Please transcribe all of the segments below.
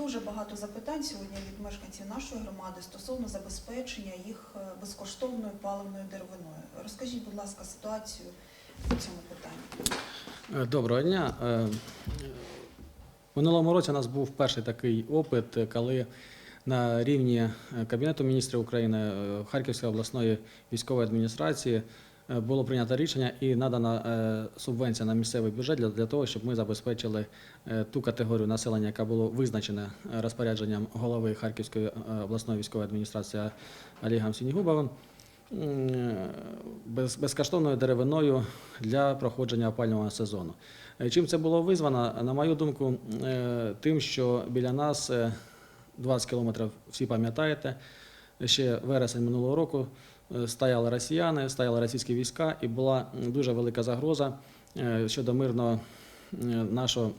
дуже багато запитань сьогодні від мешканців нашої громади стосовно забезпечення їх е, безкоштовною паливною деревиною. Розкажіть, будь ласка, ситуацію по цьому питанню. Е, Доброго дня. Е, минулому році у нас був перший такий опит, коли на рівні Кабінету міністрів України, Харківської обласної військової адміністрації було прийнято рішення і надана е, субвенція на місцевий бюджет для, для того, щоб ми забезпечили е, ту категорію населення, яка була визначена е, розпорядженням голови Харківської е, обласної військової адміністрації Олегом Сінігубовим без, безкоштовною деревиною для проходження опалювального сезону. Е, Чим це було визвано? На мою думку, е, тим, що біля нас е, 20 кілометрів, всі пам'ятаєте, ще вересень минулого року е, стояли росіяни, стояли російські війська, і була дуже велика загроза е, щодо мирного е, нашого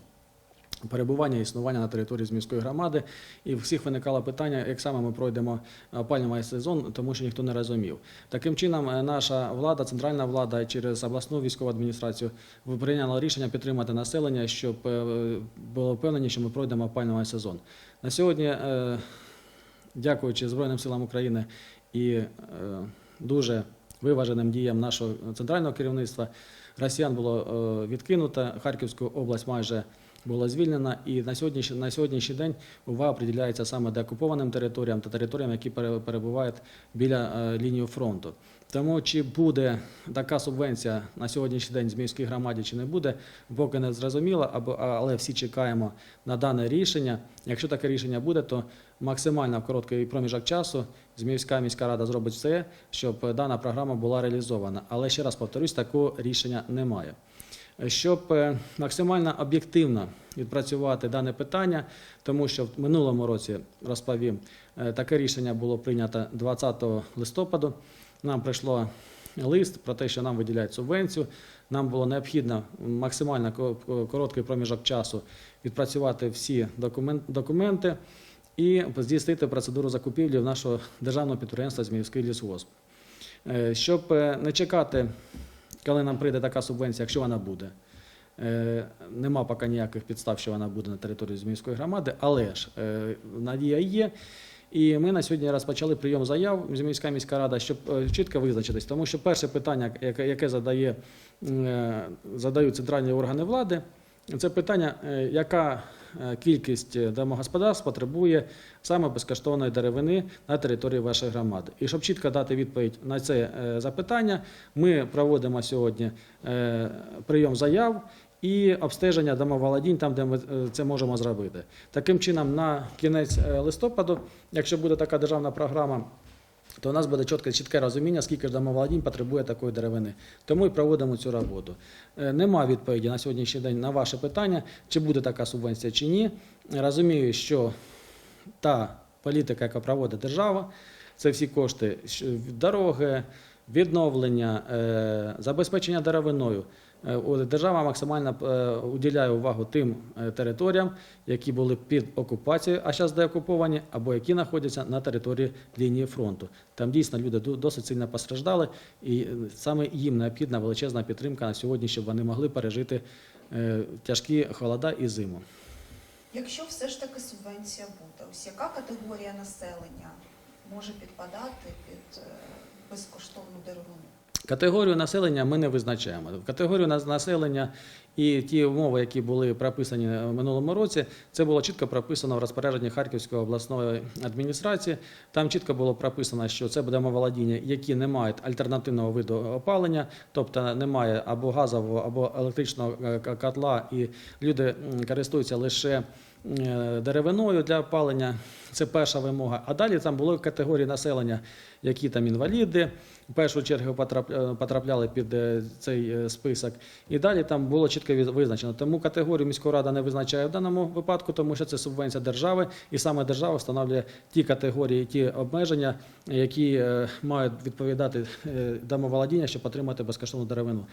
перебування і існування на території Зміївської громади. І всіх виникало питання, як саме ми пройдемо опалювальний сезон, тому що ніхто не розумів. Таким чином, е, наша влада, центральна влада через обласну військову адміністрацію прийняла рішення підтримати населення, щоб е, було впевнені, що ми пройдемо опалювальний сезон. На сьогодні, е, дякуючи Збройним силам України і е, дуже виваженим діям нашого центрального керівництва, росіян було е, відкинуто, Харківську область майже була звільнена, і на сьогоднішній, на сьогоднішній день увага приділяється саме деокупованим територіям та територіям, які пере- перебувають біля е, лінії фронту. Тому чи буде така субвенція на сьогоднішній день Зміївській громаді, чи не буде, поки не зрозуміло, але всі чекаємо на дане рішення. Якщо таке рішення буде, то максимально в короткий проміжок часу Зміївська міська рада зробить все, щоб дана програма була реалізована. Але ще раз повторюсь, такого рішення немає. Щоб е, максимально об'єктивно відпрацювати дане питання, тому що в минулому році розповім, е, таке рішення було прийнято 20 листопаду. Нам прийшло лист про те, що нам виділяють субвенцію. Нам було необхідно максимально короткий проміжок часу відпрацювати всі документи і здійснити процедуру закупівлі в нашого державного підприємства Зміївський лісгосп. Е, Щоб е, не чекати, коли нам прийде така субвенція, якщо вона буде. Е, Нема поки ніяких підстав, що вона буде на території Зміївської громади, але ж надія є. І ми на сьогодні розпочали прийом заяв Зміївська міська рада, щоб чітко визначитись. Тому що перше питання, яке, задає, задають центральні органи влади, це питання, е, яка е, кількість домогосподарств потребує саме безкоштовної деревини на території вашої громади. І щоб чітко дати відповідь на це е, запитання, ми проводимо сьогодні е, прийом заяв і обстеження домоволодінь там, де ми е, це можемо зробити. Таким чином, на кінець е, листопаду, якщо буде така державна програма, то у нас буде чітке, чітке розуміння, скільки ж домоволодінь потребує такої деревини. Тому і проводимо цю роботу. Е, Нема відповіді на сьогоднішній день на ваше питання, чи буде така субвенція чи ні. Розумію, що та політика, яка проводить держава, це всі кошти дороги, відновлення, е, забезпечення деревиною. Е, Держава максимально е, уділяє увагу тим е, територіям, які були під окупацією, а зараз деокуповані, або які знаходяться на території лінії фронту. Там дійсно люди досить сильно постраждали, і саме їм необхідна величезна підтримка на сьогодні, щоб вони могли пережити тяжкі холода і зиму. Якщо все ж таки субвенція буде, ось яка категорія населення може підпадати під безкоштовну деревину? Категорію населення ми не визначаємо. Категорію нас- населення і ті умови, які були прописані в минулому році, це було чітко прописано в розпорядженні Харківської обласної адміністрації. Там чітко було прописано, що це буде володіння, які не мають альтернативного виду опалення, тобто немає або газового, або електричного е, котла, і люди користуються лише деревиною для опалення. Це перша вимога. А далі там були категорії населення, які там інваліди, в першу чергу е, потрапляли під е, цей е, список. І далі там було чітко визначено. Тому категорію міська рада не визначає в даному випадку, тому що це субвенція держави, і саме держава встановлює ті категорії, ті обмеження, які е, мають відповідати е, домоволодіння, щоб отримати безкоштовну деревину.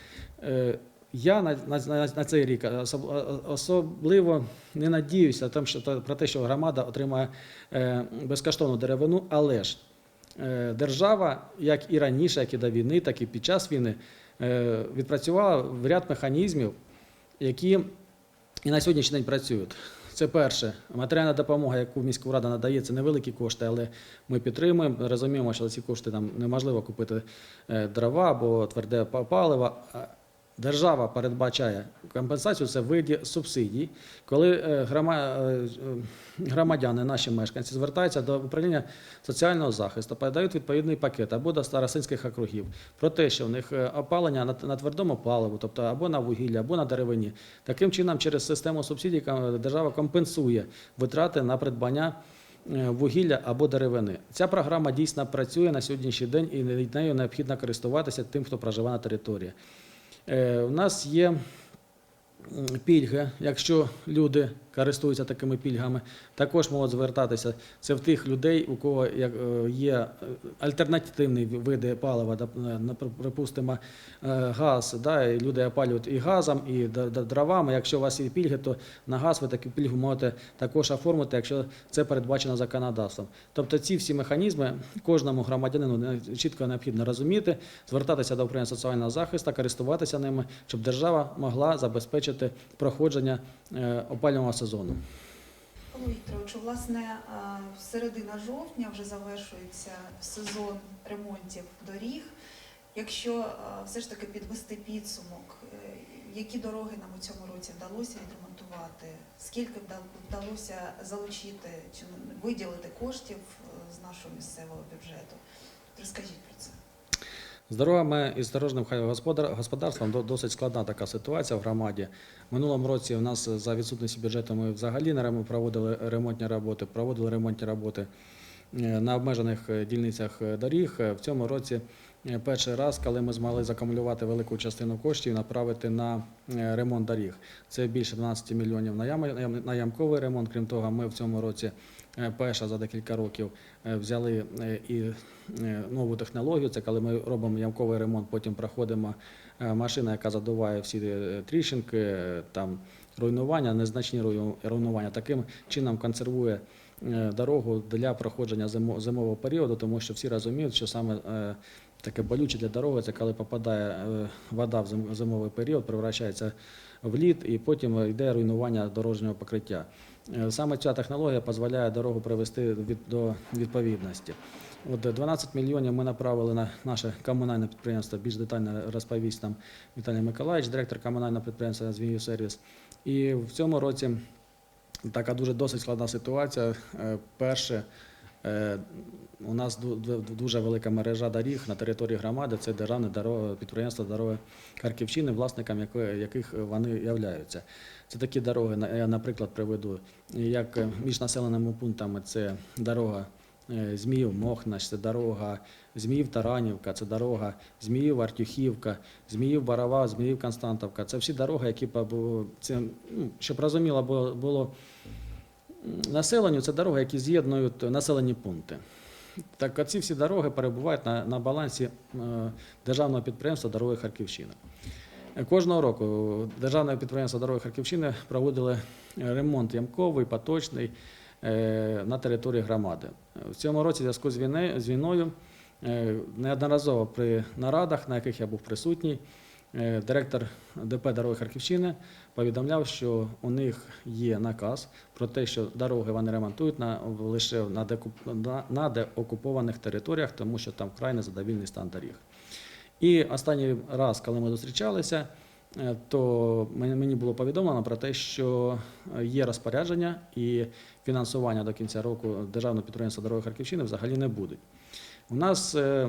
Е, Я на, на, на, цей рік особ- особливо не надіюся там, що, про те, що громада отримає е, безкоштовну деревину, але ж е, держава, як і раніше, як і до війни, так і під час війни, е, відпрацювала в ряд механізмів, які і на сьогоднішній день працюють. це перше. Матеріальна допомога, яку міська рада надає, це невеликі кошти, але ми підтримуємо. Розуміємо, що за ці кошти там неможливо купити е, дрова або тверде паливо. Держава передбачає компенсацію це в виді субсидій, коли е, е, е, громадяни, наші мешканці, звертаються до управління соціального захисту, передають відповідний пакет або до старосинських округів про те, що в них опалення на, твердому паливу, тобто або на вугіллі, або на деревині. Таким чином, через систему субсидій держава компенсує витрати на придбання вугілля або деревини. Ця програма дійсно працює на сьогоднішній день і нею необхідно користуватися тим, хто проживає на території. Е, У нас є пільги, якщо люди користуються такими пільгами, також можуть звертатися. Це в тих людей, у кого е, є альтернативні види палива, е, припустимо, е, газ. Да, і люди опалюють і газом, і дровами. Якщо у вас є пільги, то на газ ви таку пільгу можете також оформити, якщо це передбачено законодавством. Тобто ці всі механізми кожному громадянину чітко необхідно розуміти, звертатися до управління соціального захисту, користуватися ними, щоб держава могла забезпечити проходження е, опалювального сезону. Павло Вікторовичу, власне, е, середина жовтня вже завершується сезон ремонтів доріг. Якщо е, все ж таки підвести підсумок, які дороги нам у цьому році вдалося відремонтувати, скільки вда- вдалося залучити чи виділити коштів з нашого місцевого бюджету? Розкажіть про це. З дорогами і з дорожним господарством досить складна така ситуація в громаді. Минулому році у нас за відсутності бюджету ми взагалі не проводили ремонтні роботи, проводили ремонтні роботи е, на обмежених е, дільницях е, доріг. Е, В цьому році е, перший раз, коли ми змогли закумулювати велику частину коштів, направити на е, ремонт доріг. Це більше 12 мільйонів на ям- на ям- на ямковий ремонт. Крім того, ми в цьому році е, перша за декілька років е, взяли е, і е, нову технологію. Це коли ми робимо ямковий ремонт, потім проходимо е, машина, яка задуває всі е, тріщинки, е, там руйнування, незначні руйнування. Таким чином консервує е, дорогу для проходження зимового періоду, тому що всі розуміють, що саме е, таке болюче для дороги, це коли попадає е, вода в зимовий період, превращається в лід, і потім йде руйнування дорожнього покриття. Е, Саме ця технологія дозволяє дорогу привести до відповідності. От 12 мільйонів ми направили на наше комунальне підприємство. Більш детально розповість нам Віталій Миколаївич, директор комунального підприємства «Змію Сервіс». І в цьому році така дуже досить складна ситуація. Е, Перше, у нас ду- ду- дуже велика мережа доріг на території громади. Це державне дорога, підприємство дороги Харківщини, власниками якої- яких вони являються. Це такі дороги, я, наприклад, приведу, як е, між населеними пунктами це дорога е, Зміїв Мохнаш, це дорога Зміїв Таранівка, це дорога Зміїв Артюхівка, Зміїв Барава, Зміїв Константовка. Це всі дороги, які це, ну, щоб розуміло було населенню, це дороги, які з'єднують населені пункти. Так, ці всі дороги перебувають на, на балансі е, державного підприємства Дороги Харківщини. Е, Кожного року державне підприємство Дороги Харківщини проводили ремонт ямковий, поточний е, на території громади. В цьому році, в зв'язку з війною, е, неодноразово при нарадах, на яких я був присутній, е, директор ДП Дороги Харківщини повідомляв, що у них є наказ про те, що дороги вони ремонтують на, лише на, декуп- на, на деокупованих територіях, тому що там вкрай незадовільний стан доріг. І останній раз, коли ми зустрічалися, е, то мені було повідомлено про те, що е, є розпорядження і фінансування до кінця року державного підприємства дороги Харківщини взагалі не будуть. У нас е,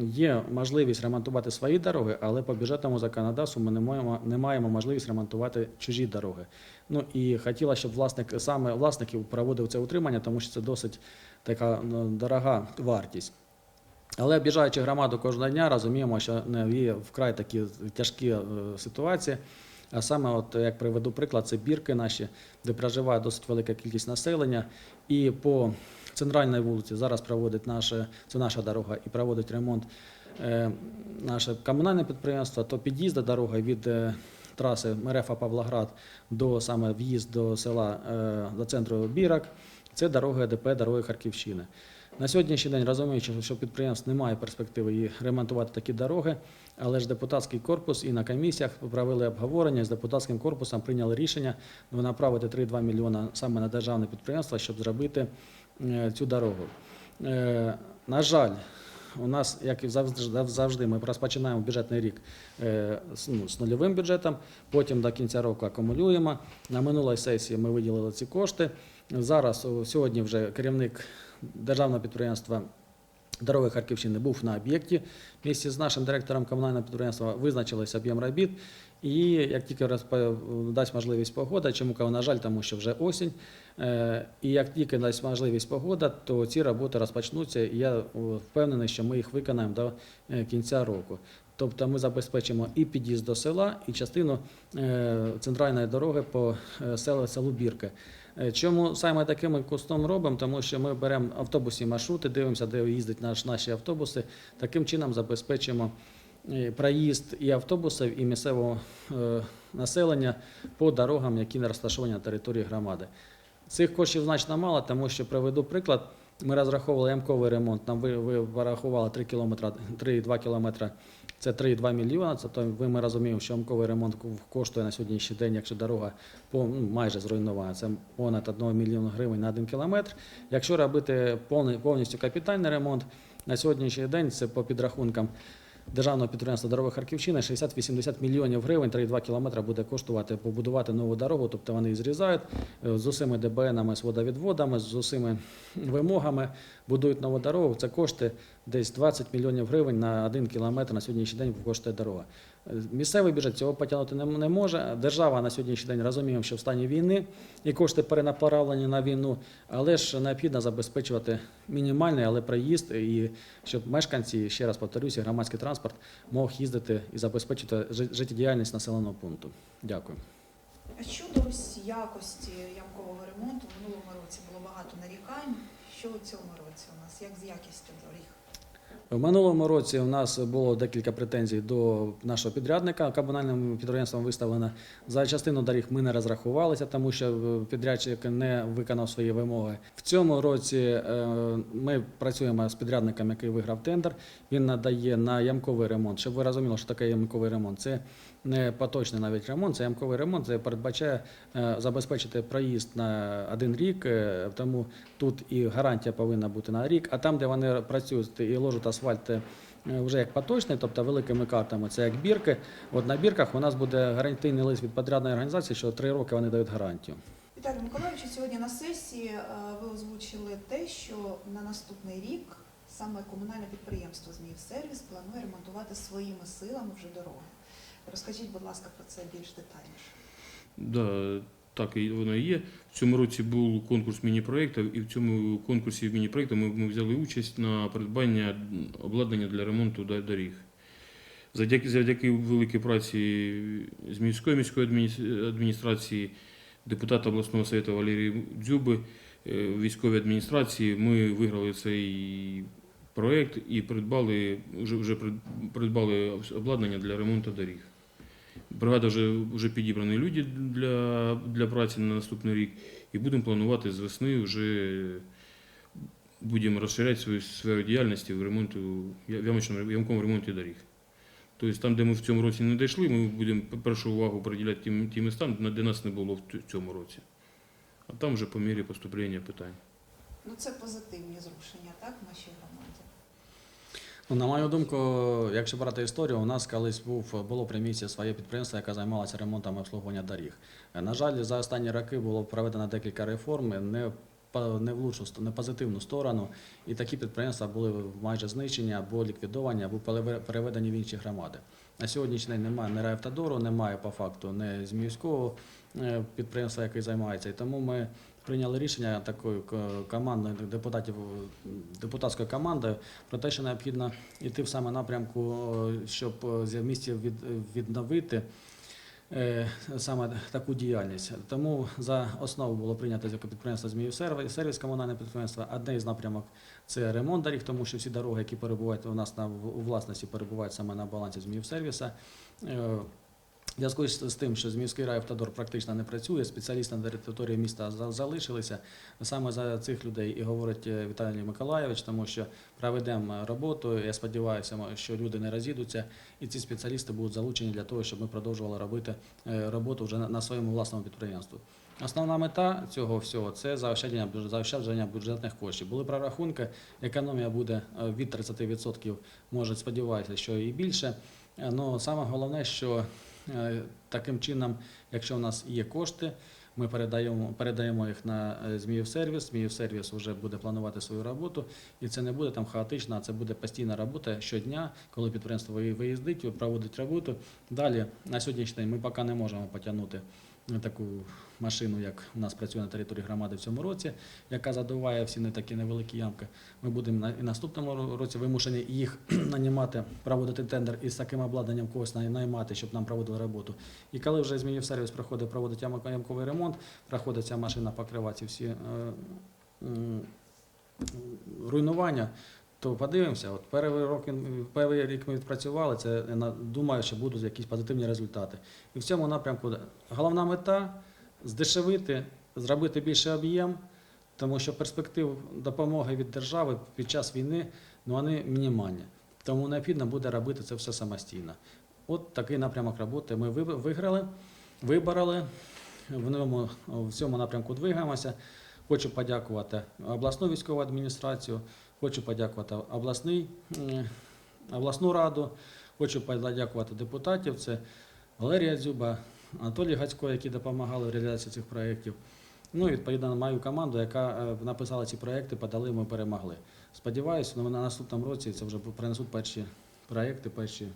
є можливість ремонтувати свої дороги, але по бюджетному законодавству ми не маємо, не маємо можливість ремонтувати чужі дороги. Ну і хотіла, щоб власник саме власників проводив це утримання, тому що це досить така дорога вартість. Але об'їжджаючи громаду кожного дня, розуміємо, що не є вкрай такі тяжкі е, ситуації. А саме, от як приведу приклад, це бірки наші, де проживає досить велика кількість населення. І по центральній вулиці зараз проводить наше, це наша дорога, і проводить ремонт е, наше комунальне підприємство, то під'їзд до дороги від е, траси Мерефа Павлоград до саме в'їзд до села, е, до центру Бірок, це дорога ДП дороги Харківщини. На сьогоднішній день розуміючи, що підприємств немає перспективи і ремонтувати такі дороги, але ж депутатський корпус і на комісіях провели обговорення з депутатським корпусом, прийняли рішення направити 3,2 мільйона саме на державне підприємство, щоб зробити цю дорогу. Е, На жаль, у нас, як і завжди, ми розпочинаємо бюджетний рік е, ну, з нульовим бюджетом, потім до кінця року акумулюємо. На минулій сесії ми виділили ці кошти. Зараз сьогодні вже керівник державного підприємства Дороги Харківщини був на об'єкті. Місті з нашим директором комунального підприємства визначилися об'єм робіт. І як тільки розпо- дасть можливість погода, чому кажу, на жаль, тому що вже осінь. е, І як тільки дасть можливість погода, то ці роботи розпочнуться. І я впевнений, що ми їх виконаємо до е, кінця року. Тобто ми забезпечимо і під'їзд до села, і частину е, центральної дороги по селу, селу Бірки. Чому саме такими кустом робимо? Тому що ми беремо автобусні маршрути, дивимося, де їздять наш, наші автобуси. Таким чином забезпечимо проїзд і автобусів, і місцевого е, населення по дорогам, які не розташовані на території громади. Цих коштів значно мало, тому що приведу приклад. Ми розраховували ямковий ремонт. Нам ви, ви порахували 3 кілометри, 3,2 кілометра. Це 3,2 мільйона. Це то ми розуміємо, що ямковий ремонт коштує на сьогоднішній день, якщо дорога ну, майже зруйнована. Це понад 1 мільйона гривень на 1 кілометр. Якщо робити повністю капітальний ремонт, на сьогоднішній день це по підрахункам державного підприємства дороги Харківщина 60-80 мільйонів гривень, 3,2 кілометри буде коштувати побудувати нову дорогу. Тобто вони її зрізають е, з усіми ДБНами, з водовідводами, з усіми вимогами, будують нову дорогу. Це кошти десь 20 мільйонів гривень на 1 кілометр на сьогоднішній день коштує дорога. Місцевий бюджет цього потягнути не, може. Держава на сьогоднішній день розуміє, що в стані війни і кошти перенаправлені на війну, але ж необхідно забезпечувати мінімальний, але проїзд, і щоб мешканці, ще раз повторюся, громадський транспорт мог їздити і забезпечити життєдіяльність населеного пункту. Дякую. А щодо якості ямкового ремонту, в минулому році було багато нарікань. Що у цьому році у нас? Як з якістю доріг? В минулому році у нас було декілька претензій до нашого підрядника. Комунальним підприємством виставлено за частину доріг ми не розрахувалися, тому що е, підрядчик не виконав свої вимоги. В цьому році е, ми працюємо з підрядником, який виграв тендер. Він надає на ямковий ремонт. Щоб ви розуміли, що таке ямковий ремонт. Це не поточний навіть ремонт, це ямковий ремонт. Це передбачає е, забезпечити проїзд на один рік. е, Тому тут і гарантія повинна бути на рік. А там, де вони працюють і ложать асфальт. е, Вже як поточний, тобто великими картами, це як бірки. От на бірках у нас буде гарантійний лист від подрядної організації, що три роки вони дають гарантію. Віталій Миколаївич, сьогодні на сесії ви озвучили те, що на наступний рік саме комунальне підприємство «Зміївсервіс» планує ремонтувати своїми силами вже дороги. Розкажіть, будь ласка, про це більш детальніше. Да, так і воно і є. В цьому році був конкурс міні-проєктів, і в цьому конкурсі міні-проєктів ми, ми взяли участь на придбання обладнання для ремонту доріг. Завдяки, завдяки великій праці з міської міської адміні- адміністрації, депутата обласного совєту Валерії Дзюби, е, військової адміністрації, ми виграли цей проєкт і придбали, вже, вже придбали обладнання для ремонту доріг. Бригада вже, вже підібрані люди для, для праці на наступний рік. І будемо планувати з весни вже будемо розширяти свою сферу діяльності в ремонту, ямочному ямковому ремонті доріг. Тобто там, де ми в цьому році не дійшли, ми будемо першу увагу приділяти тим, тим містам, де нас не було в цьому році. А там вже по мірі поступлення питань. Ну це позитивні зрушення, так, в нашій громаді. Ну, на мою думку, якщо брати історію, у нас колись був було при місті своє підприємство, яке займалося ремонтом і обслуговуванням доріг. На жаль, за останні роки було проведено декілька реформ, не не в лучшу, не позитивну сторону, і такі підприємства були майже знищені або ліквідовані, або переве- переведені в інші громади. На сьогоднішній день немає ні Райавтодору, немає по факту ні Зміївського е, підприємства, яке займається. І тому ми прийняли рішення такою ко- командою депутатів, депутатською командою про те, що необхідно йти в саме напрямку, е, щоб е, в місті від, відновити е, саме таку діяльність. Тому за основу було прийнято підприємство Зміїв сервіс, комунальне підприємство. Одне із напрямок це ремонт доріг, тому що всі дороги, які перебувають у нас на у власності, перебувають саме на балансі Зміїв сервіса. Зв'язку з тим, що Зміївський райавтодор практично не працює, спеціалісти на території міста залишилися. Саме за цих людей і говорить е, Віталій Миколайович, тому що проведемо роботу. Я сподіваюся, що люди не розійдуться, і ці спеціалісти будуть залучені для того, щоб ми продовжували робити е, роботу вже на- своєму власному підприємстві. Основна мета цього всього це заощадження заощадження бюджетних коштів. Були прорахунки, економія буде е, від 30%, може сподіваюся, що і більше. Е, Ну саме головне, що таким чином, якщо в нас є кошти, ми передаємо, передаємо їх на зміїв сервіс. Змію сервіс вже буде планувати свою роботу, і це не буде там хаотично, а це буде постійна робота щодня, коли підприємство ви- виїздить, проводить роботу. Далі на сьогоднішній день ми поки не можемо потягнути е, таку машину, як у нас працює на території громади в цьому році, яка задуває всі не такі невеликі ямки. Ми будемо на і наступному році вимушені їх нанімати, проводити тендер із таким обладнанням когось наймати, щоб нам проводили роботу. І коли вже Зміїв сервіс приходить, проводить ямковий ремонт, проходить ця машина покривати всі е, руйнування. То подивимося, от перший рік, перший рік ми відпрацювали, це я думаю, що будуть якісь позитивні результати. І в цьому напрямку головна мета здешевити, зробити більший об'єм, тому що перспектив допомоги від держави під час війни ну, вони мінімальні. Тому необхідно буде робити це все самостійно. От такий напрямок роботи ми виграли, вибороли, в ньому в цьому напрямку двигаємося. Хочу подякувати обласну військову адміністрацію, хочу подякувати обласний, обласну раду, хочу подякувати депутатів. Це Валерія Дзюба, Анатолій Гацько, які допомагали в реалізації цих проєктів. Ну і відповідно мою команду, яка е, написала ці проєкти, подали, ми перемогли. Сподіваюся, ну, на наступному році це вже принесуть перші проєкти, перші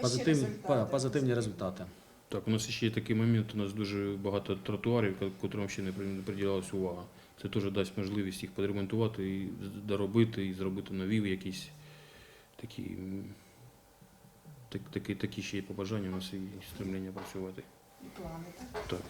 позитивні, результати. позитивні результати. Так, у нас ще є такий момент, у нас дуже багато тротуарів, котрим ще не приділялася увага. Це теж дасть можливість їх подремонтувати, і доробити, і зробити нові якісь такі, так, такі, такі ще є побажання у нас і стремлення працювати. І плани, так? Так.